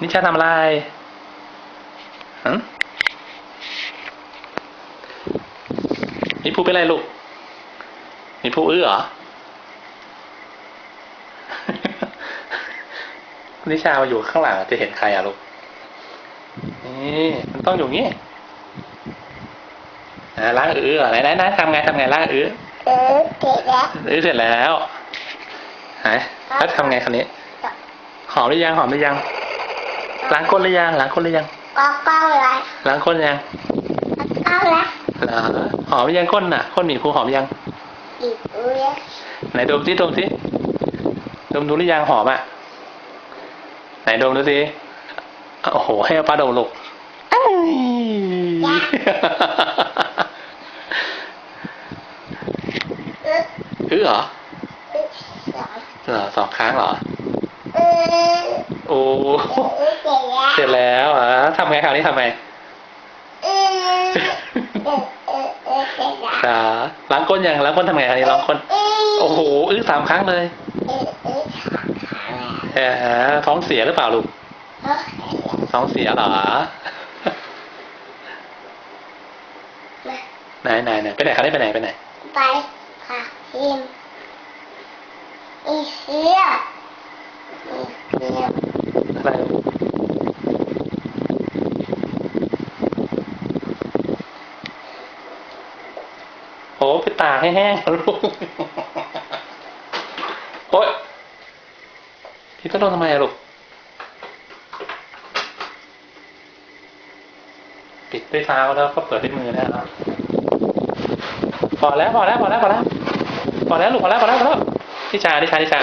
นิชาทำอะไรหืมนี่พูเป็นไรลูกนี่พูอื้อเหรอ นิชามาอยู่ข้างหลังจะเห็นใครอะลูก นี่มันต้องอยู่งี้อ่าล้างอื้อเหรอไหนไหนไหนทำไงทำไงล้างอื้อเออเด็กแล้วอื้อเสร็จแล้วไหนแล้วทำไงคันนี้ หอมหรือยัง หอมหรือยัง ล้างก้นหรือยังล้างก้นหรือยังก็ก้องเลยล้างก้นยังก้องแล้วเหรอหอมหรือยังก้นน่ะก้นหมีภูหอมหรือยังอีกอุ้ยไหนดมสิดมสิดมดูหรือยังหอมอะไหนดมดูสิโอ้โหให้ป้าดมลูกเอ้ยเอออื้อเหรอเออสองเหรอสองครั้งเหรอเออ โอ้เออเด็กแล้วเสร็จแล้วอะทำไงคราวนี้ทำไงเออเออเออเออเด็กแล้วอ่าล้างก้นยังล้างก้นทำไงคราวนี้ล้างก้นเออโอ้โหอื้อสามครั้งเลยเออเออแหมท้องเสียหรือเปล่าลูกเออท้องเสียเหรอไหนไหนไหนไปไหนคราวนี้ไปไหนไปไหน ไปค่ะพิมอีเสียอีเสีย อะไรลูก โอ้ไปตากให้แห้งลูก โอ๊ยพี่ก็โดนทำไมอะลูก ปิดด้วยเท้าแล้วก็เปิดด้วยมือนะครับพอแล้วพอแล้วพอแล้วพอแล้วพอแล้วลูกพอแล้วพอแล้วพอแล้วนิชานิชานิชา